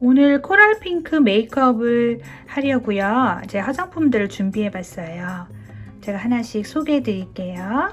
오늘 코랄 핑크 메이크업을 하려고요. 제 화장품들을 준비해 봤어요. 제가 하나씩 소개해 드릴게요.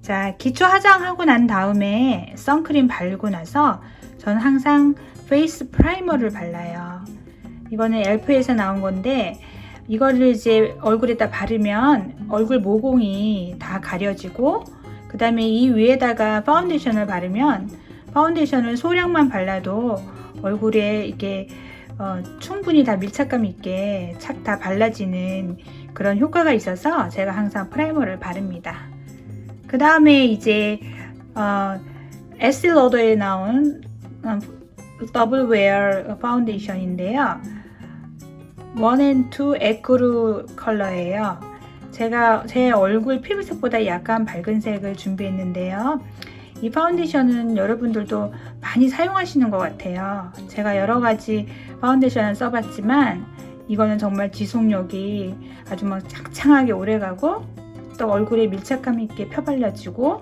자, 기초 화장하고 난 다음에 선크림 바르고 나서 저는 항상 페이스 프라이머를 발라요. 이거는 엘프에서 나온 건데 이거를 이제 얼굴에다 바르면 얼굴 모공이 다 가려지고 그 다음에 이 위에다가 파운데이션을 바르면 파운데이션을 소량만 발라도 얼굴에 이게 어, 충분히 다 밀착감 있게 착 다 발라지는 그런 효과가 있어서 제가 항상 프라이머를 바릅니다. 그 다음에 이제 어, 에스티로더에 나온 어, 더블 웨어 파운데이션인데요. 원앤투 에크루 컬러예요. 제가 제 얼굴 피부색보다 약간 밝은 색을 준비했는데요. 이 파운데이션은 여러분들도 많이 사용하시는 것 같아요. 제가 여러 가지 파운데이션을 써봤지만 이거는 정말 지속력이 아주 막 창창하게 오래가고 또 얼굴에 밀착감 있게 펴발려지고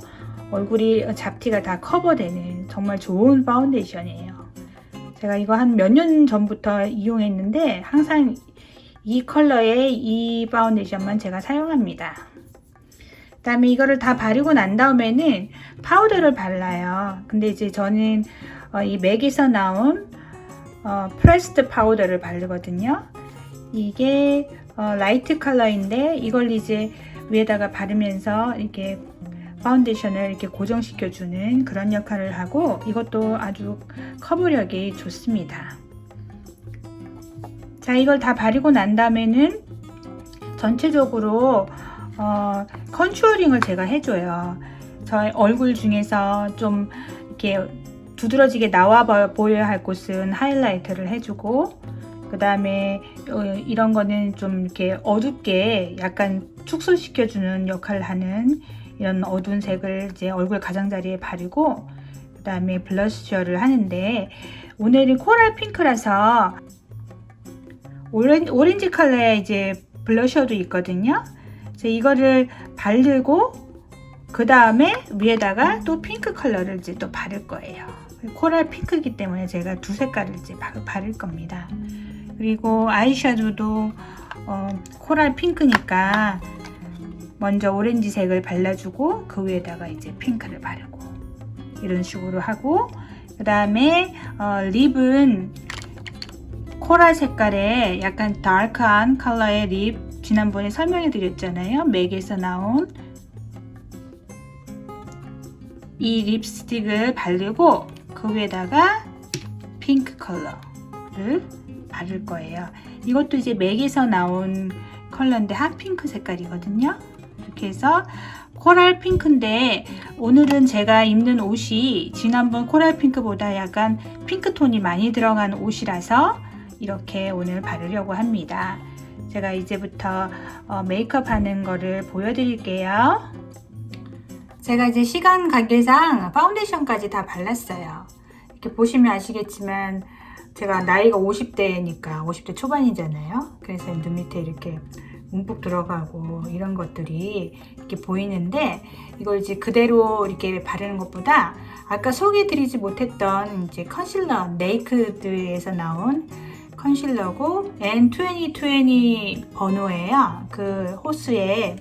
얼굴이 잡티가 다 커버되는 정말 좋은 파운데이션이에요. 제가 이거 한 몇 년 전부터 이용했는데 항상 이 컬러의 이 파운데이션만 제가 사용합니다. 그 다음에 이거를 다 바르고 난 다음에는 파우더를 발라요. 근데 이제 저는 어, 이 맥에서 나온 어, 프레스트 파우더를 바르거든요. 이게 어, 라이트 컬러인데 이걸 이제 위에다가 바르면서 이렇게 파운데이션을 이렇게 고정시켜주는 그런 역할을 하고 이것도 아주 커버력이 좋습니다. 자, 이걸 다 바르고 난 다음에는 전체적으로 어, 컨투어링을 제가 해줘요. 저의 얼굴 중에서 좀 이렇게 두드러지게 나와 보여야 할 곳은 하이라이트를 해주고 그 다음에 어, 이런 거는 좀 이렇게 어둡게 약간 축소시켜주는 역할을 하는 이런 어두운 색을 이제 얼굴 가장자리에 바르고 그 다음에 블러셔를 하는데 오늘은 코랄 핑크라서 오렌, 오렌지 컬러의 이제 블러셔도 있거든요. 이거를 바르고 그 다음에 위에다가 또 핑크 컬러를 이제 또 바를 거예요. 코랄 핑크이기 때문에 제가 두 색깔을 이제 바를 겁니다. 그리고 아이섀도도 어, 코랄 핑크니까 먼저 오렌지색을 발라주고 그 위에다가 이제 핑크를 바르고 이런 식으로 하고 그 다음에 어, 립은 코랄 색깔의 약간 다크한 컬러의 립 지난번에 설명해 드렸잖아요. 맥에서 나온 이 립스틱을 바르고 그 위에다가 핑크 컬러를 바를 거예요. 이것도 이제 맥에서 나온 컬러인데 핫핑크 색깔이거든요. 이렇게 해서 코랄 핑크인데 오늘은 제가 입는 옷이 지난번 코랄 핑크보다 약간 핑크톤이 많이 들어간 옷이라서 이렇게 오늘 바르려고 합니다. 제가 이제부터 어, 메이크업 하는 거를 보여드릴게요. 제가 이제 시간 관계상 파운데이션까지 다 발랐어요. 이렇게 보시면 아시겠지만 제가 나이가 50대니까 50대 초반이잖아요. 그래서 눈 밑에 이렇게 움푹 들어가고 이런 것들이 이렇게 보이는데 이걸 이제 그대로 이렇게 바르는 것보다 아까 소개드리지 못했던 이제 컨실러 네이크드에서 나온 컨실러고 N2020 번호예요. 그 호스의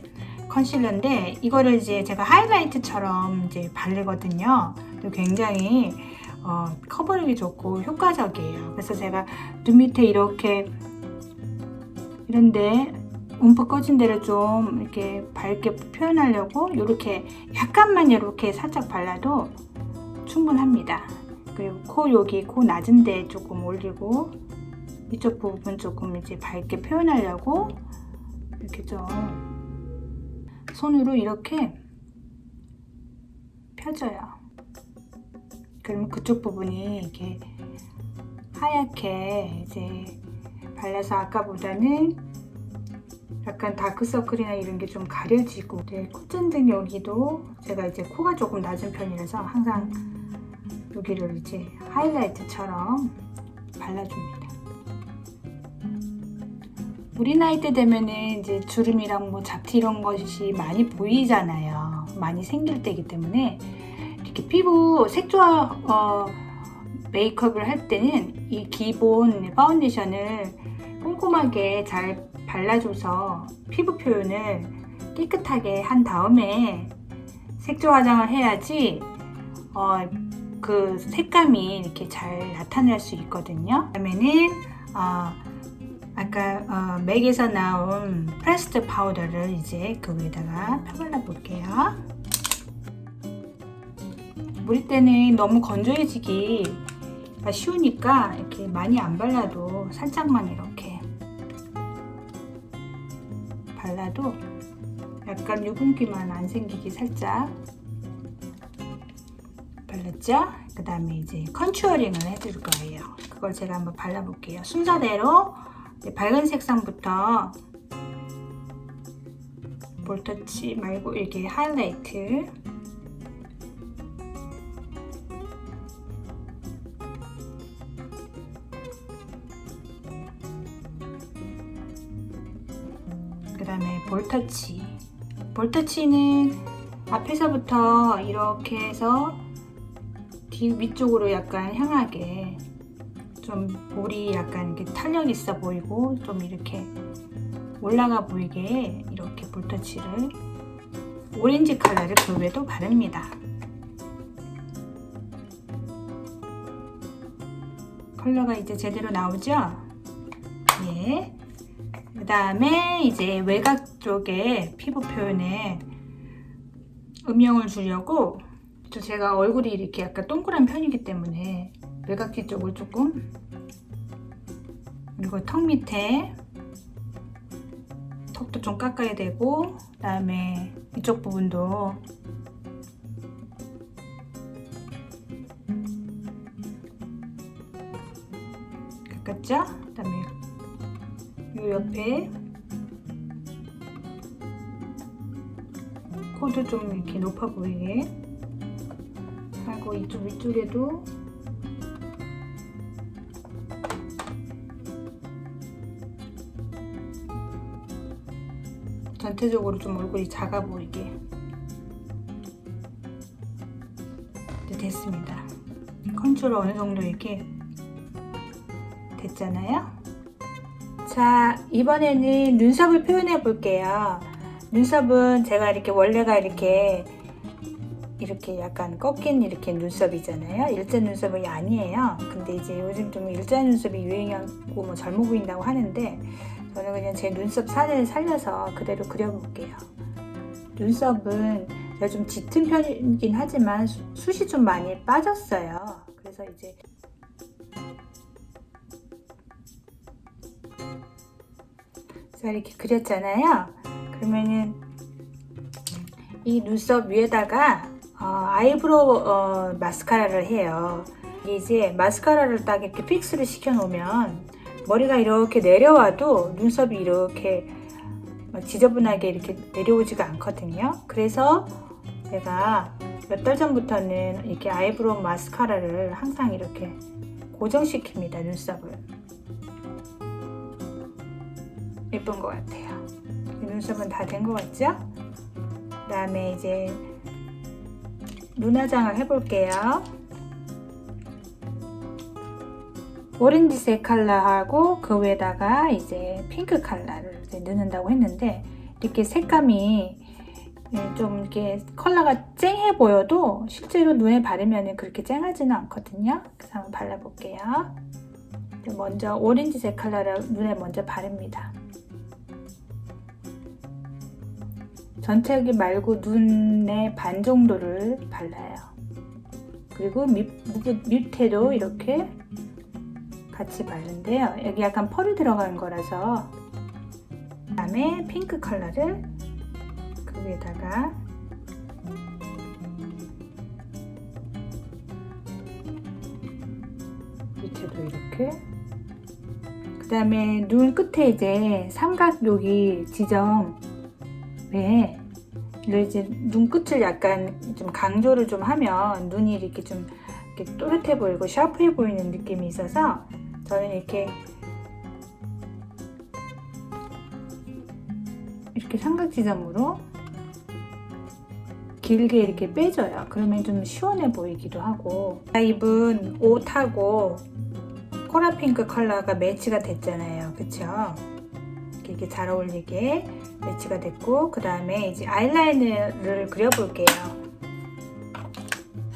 컨실러인데 이거를 이제 제가 하이라이트처럼 이제 바르거든요. 굉장히 어, 커버력이 좋고 효과적이에요. 그래서 제가 눈 밑에 이렇게 이런데 움푹 꺼진 데를 좀 이렇게 밝게 표현하려고 이렇게 약간만 이렇게 살짝 발라도 충분합니다. 그리고 코 여기 코 낮은 데 조금 올리고 이쪽 부분 조금 이제 밝게 표현하려고 이렇게 좀 손으로 이렇게 펴줘요. 그러면 그쪽 부분이 이렇게 하얗게 이제 발라서 아까보다는 약간 다크서클이나 이런 게 좀 가려지고 네, 콧잔등 여기도 제가 이제 코가 조금 낮은 편이라서 항상 여기를 이제 하이라이트처럼 발라줍니다. 우리 나이 때 되면은 이제 주름이랑 뭐 잡티 이런 것이 많이 보이잖아요. 많이 생길 때이기 때문에 이렇게 피부 색조화 어, 메이크업을 할 때는 이 기본 파운데이션을 꼼꼼하게 잘 발라줘서 피부 표현을 깨끗하게 한 다음에 색조 화장을 해야지 어, 그 색감이 이렇게 잘 나타날 수 있거든요. 그다음에는 어, 아까 어, 맥에서 나온 프레스트 파우더를 이제 그 위에다가 펴발라 볼게요. 물릴 때는 너무 건조해지기 쉬우니까 이렇게 많이 안 발라도 살짝만 이렇게 발라도 약간 유분기만 안 생기게 살짝 발랐죠? 그 다음에 이제 컨츄어링을 해줄 거예요. 그걸 제가 한번 발라볼게요. 순서대로 밝은 색상부터 볼터치 말고 이렇게 하이라이트. 그 다음에 볼터치. 볼터치는 앞에서부터 이렇게 해서 뒤 위쪽으로 약간 향하게 좀 볼이 약간 이렇게 탄력 있어 보이고 좀 이렇게 올라가 보이게 이렇게 볼터치를 오렌지 컬러를 그 위에도 바릅니다. 컬러가 이제 제대로 나오죠? 예. 그 다음에 이제 외곽 쪽에 피부 표현에 음영을 주려고 또 제가 얼굴이 이렇게 약간 동그란 편이기 때문에 외곽지 쪽을 조금. 그리고 턱 밑에 턱도 좀 깎아야 되고 그 다음에 이쪽 부분도. 깎았죠? 그 다음에 이 옆에 코도 좀 이렇게 높아 보이게. 하고 이쪽 위쪽에도 전체적으로 좀 얼굴이 작아 보이게 이제 됐습니다. 컨트롤 어느 정도 이렇게 됐잖아요. 자 이번에는 눈썹을 표현해 볼게요. 눈썹은 제가 이렇게 원래가 이렇게 이렇게 약간 꺾인 이렇게 눈썹이잖아요. 일자 눈썹이 아니에요. 근데 이제 요즘 좀 일자 눈썹이 유행하고 뭐 젊어 보인다고 하는데 저는 그냥 제 눈썹 살을 살려서 그대로 그려볼게요. 눈썹은 제가 좀 짙은 편이긴 하지만 수, 숱이 좀 많이 빠졌어요. 그래서 이제 자 이렇게 그렸잖아요. 그러면은 이 눈썹 위에다가 어, 아이브로우 어, 마스카라를 해요. 이제 마스카라를 딱 이렇게 픽스를 시켜 놓으면 머리가 이렇게 내려와도 눈썹이 이렇게 막 지저분하게 이렇게 내려오지가 않거든요. 그래서 제가 몇 달 전부터는 이렇게 아이브로우 마스카라를 항상 이렇게 고정시킵니다. 눈썹을. 예쁜 것 같아요. 눈썹은 다 된 것 같죠? 그 다음에 이제 눈화장을 해볼게요. 오렌지색 컬러하고 그 위에다가 이제 핑크 컬러를 이제 넣는다고 했는데 이렇게 색감이 예, 좀 이렇게 컬러가 쨍해 보여도 실제로 눈에 바르면 그렇게 쨍하지는 않거든요. 그래서 한번 발라볼게요. 먼저 오렌지색 컬러를 눈에 먼저 바릅니다. 전체 여기 말고 눈의 반 정도를 발라요. 그리고 밑, 밑에도 이렇게 같이 바른데요. 여기 약간 펄이 들어간 거라서 그 다음에 핑크 컬러를 그 위에다가 밑에도 이렇게. 그 다음에 눈 끝에 이제 삼각 여기 지점에 이제 눈끝을 약간 좀 강조를 좀 하면 눈이 이렇게 좀 이렇게 또렷해 보이고 샤프해 보이는 느낌이 있어서 저는 이렇게 이렇게 삼각 지점으로 길게 이렇게 빼줘요. 그러면 좀 시원해 보이기도 하고. 제가 입은 옷하고 코랄 핑크 컬러가 매치가 됐잖아요. 그쵸? 이렇게 잘 어울리게 매치가 됐고 그 다음에 이제 아이라인을 그려볼게요.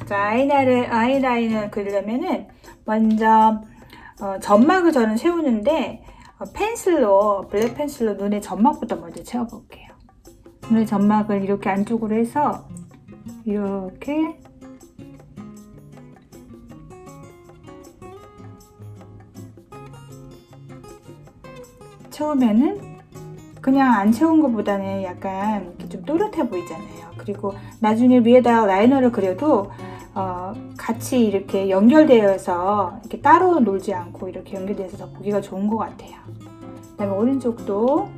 자, 아이라인을, 아이라인을 그리려면은 먼저 어, 점막을 저는 세우는데 어, 펜슬로 블랙 펜슬로 눈에 점막부터 먼저 채워볼게요. 눈의 점막을 이렇게 안쪽으로 해서 이렇게 채우면은 그냥 안 채운 것보다는 약간 이렇게 좀 또렷해 보이잖아요. 그리고 나중에 위에다 라이너를 그려도 어, 같이 이렇게 연결되어서 이렇게 따로 놀지 않고 이렇게 연결돼서 더 보기가 좋은 것 같아요. 그 다음에 오른쪽도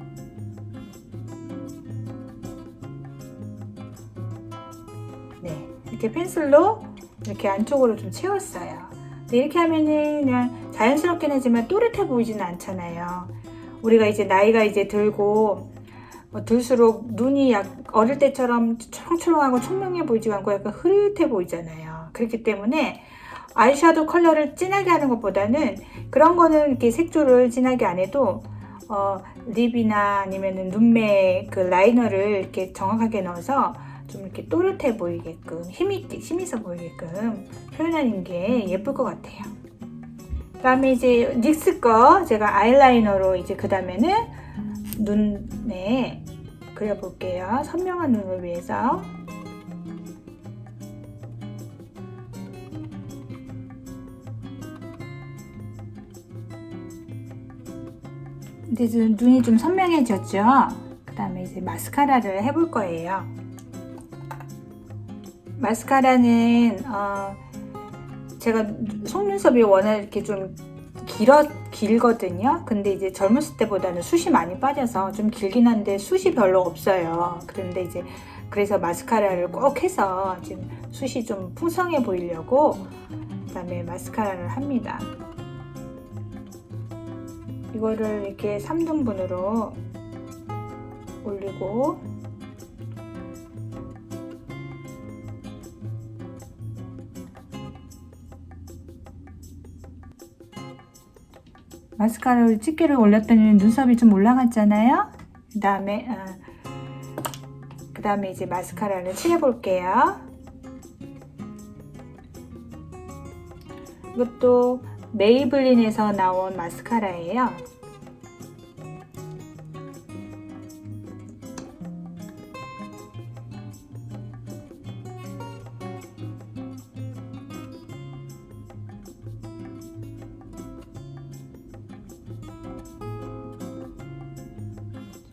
네 이렇게 펜슬로 이렇게 안쪽으로 좀 채웠어요. 이렇게 하면은 그냥 자연스럽긴 하지만 또렷해 보이지는 않잖아요. 우리가 이제 나이가 이제 들고 어, 들수록 눈이 약 어릴 때처럼 초롱초롱하고 총명해 보이지 않고 약간 흐릿해 보이잖아요. 그렇기 때문에 아이섀도우 컬러를 진하게 하는 것보다는 그런 거는 이렇게 색조를 진하게 안 해도 어, 립이나 아니면은 눈매 그 라이너를 이렇게 정확하게 넣어서 좀 이렇게 또렷해 보이게끔 힘있게 힘있어 보이게끔 표현하는 게 예쁠 것 같아요. 그다음에 이제 닉스 거 제가 아이라이너로 이제 그 다음에는 눈에 그려볼게요. 선명한 눈을 위해서. 이제 좀 눈이 좀 선명해졌죠? 그 다음에 이제 마스카라를 해볼 거예요. 마스카라는 어, 제가 속눈썹이 워낙 이렇게 좀 길어 길거든요. 근데 이제 젊었을 때보다는 숱이 많이 빠져서 좀 길긴 한데 숱이 별로 없어요. 그런데 이제 그래서 마스카라를 꼭 해서 지금 숱이 좀 풍성해 보이려고 그다음에 마스카라를 합니다. 이거를 이렇게 3등분으로 올리고 마스카라를 집게를 올렸더니 눈썹이 좀 올라갔잖아요. 그 다음에 어, 그 다음에 이제 마스카라를 칠해볼게요. 이것도 메이블린에서 나온 마스카라예요.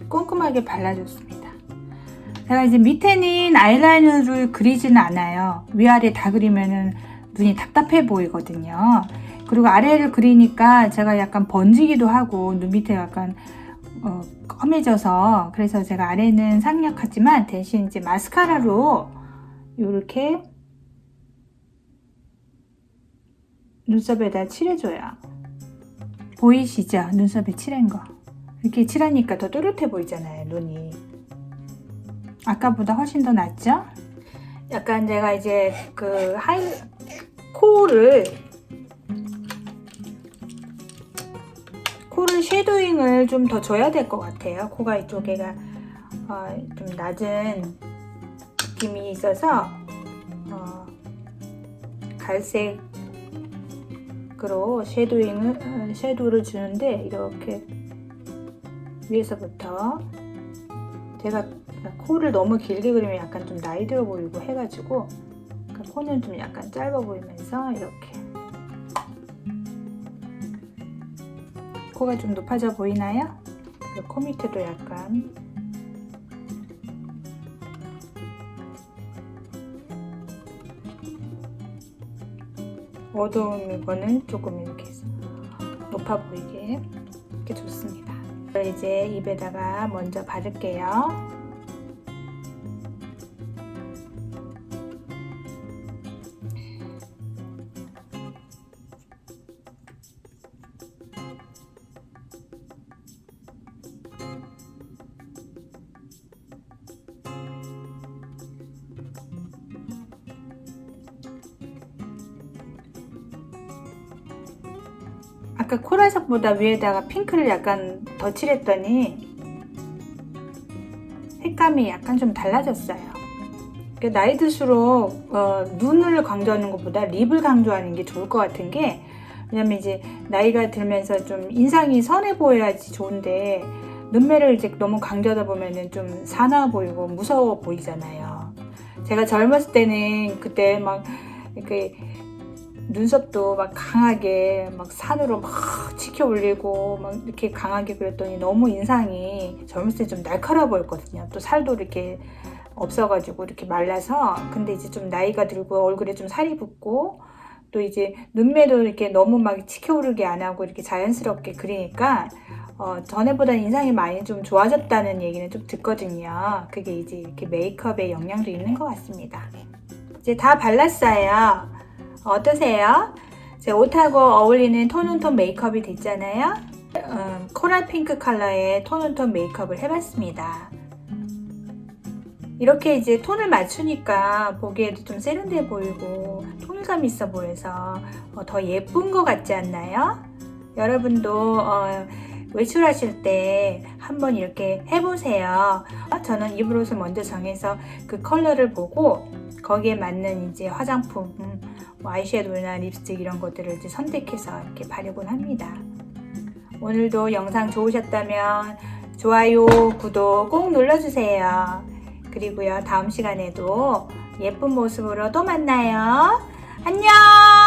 꼼꼼하게 발라줬습니다. 제가 이제 밑에는 아이라이너를 그리지는 않아요. 위아래 다 그리면은 눈이 답답해 보이거든요. 그리고 아래를 그리니까 제가 약간 번지기도 하고 눈 밑에 약간 어, 검해져서 그래서 제가 아래는 상약하지만 대신 이제 마스카라로 이렇게 눈썹에다 칠해줘요. 보이시죠? 눈썹에 칠한 거. 이렇게 칠하니까 더 또렷해 보이잖아요, 눈이. 아까보다 훨씬 더 낫죠? 약간 제가 이제 그 하이 코를 코를 쉐도잉을 좀 더 줘야 될 것 같아요. 코가 이쪽에가 어, 좀 낮은 느낌이 있어서 어, 갈색으로 쉐도잉을 어, 쉐도를 주는데 이렇게 위에서부터 제가 코를 너무 길게 그리면 약간 좀 나이 들어 보이고 해가지고 그 코는 좀 약간 짧아 보이면서 이렇게 코가 좀 높아져 보이나요? 그리고 코 밑에도 약간 어두운 거는 조금 이렇게 높아 보이게 이렇게 좋습니다. 이제 입에다가 먼저 바를게요. 아까 코랄색보다 위에다가 핑크를 약간 더 칠했더니 색감이 약간 좀 달라졌어요. 나이 들수록 어, 눈을 강조하는 것보다 립을 강조하는 게 좋을 것 같은 게 왜냐면 이제 나이가 들면서 좀 인상이 선해 보여야지 좋은데 눈매를 이제 너무 강조하다 보면은 좀 사나워 보이고 무서워 보이잖아요. 제가 젊었을 때는 그때 막 이렇게 눈썹도 막 강하게 막 산으로 막 치켜 올리고 막 이렇게 강하게 그렸더니 너무 인상이 젊었을 때 좀 날카로워 보였거든요. 또 살도 이렇게 없어가지고 이렇게 말라서 근데 이제 좀 나이가 들고 얼굴에 좀 살이 붙고 또 이제 눈매도 이렇게 너무 막 치켜오르게 안 하고 이렇게 자연스럽게 그리니까 어, 전에보다 인상이 많이 좀 좋아졌다는 얘기는 좀 듣거든요. 그게 이제 이렇게 메이크업에 영향도 있는 것 같습니다. 이제 다 발랐어요. 어떠세요? 제 옷하고 어울리는 톤온톤 메이크업이 됐잖아요. 음, 코랄 핑크 컬러의 톤온톤 메이크업을 해봤습니다. 이렇게 이제 톤을 맞추니까 보기에도 좀 세련돼 보이고 통일감 있어 보여서 어, 더 예쁜 것 같지 않나요? 여러분도 어, 외출하실 때 한번 이렇게 해보세요. 어, 저는 옷을 먼저 정해서 그 컬러를 보고 거기에 맞는 이제 화장품, 음, 뭐 아이섀도우나 립스틱 이런 것들을 이제 선택해서 이렇게 바르곤 합니다. 오늘도 영상 좋으셨다면 좋아요, 구독 꼭 눌러주세요. 그리고요, 다음 시간에도 예쁜 모습으로 또 만나요. 안녕!